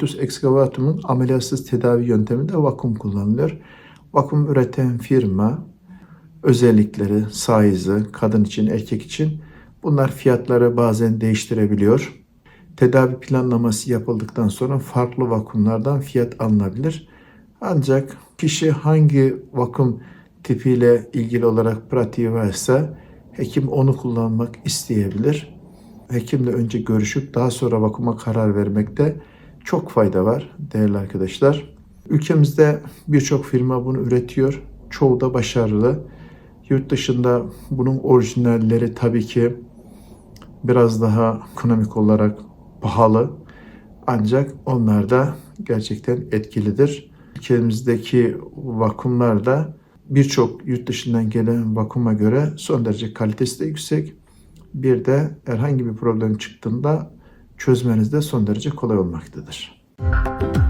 Petrus excavatum'un ameliyatsız tedavi yönteminde vakum kullanılıyor. Vakum üreten firma özellikleri, size'ı, kadın için, erkek için bunlar fiyatları bazen değiştirebiliyor. Tedavi planlaması yapıldıktan sonra farklı vakumlardan fiyat alınabilir. Ancak kişi hangi vakum tipiyle ilgili olarak pratiği varsa hekim onu kullanmak isteyebilir. Hekimle önce görüşüp daha sonra vakuma karar vermekte çok fayda var değerli arkadaşlar. Ülkemizde birçok firma bunu üretiyor. Çoğu da başarılı. Yurt dışında bunun orijinalleri tabii ki biraz daha ekonomik olarak pahalı. Ancak onlar da gerçekten etkilidir. Ülkemizdeki vakumlar da birçok yurt dışından gelen vakuma göre son derece kalitesi de yüksek. Bir de herhangi bir problem çıktığında çözmeniz de son derece kolay olmaktadır. Müzik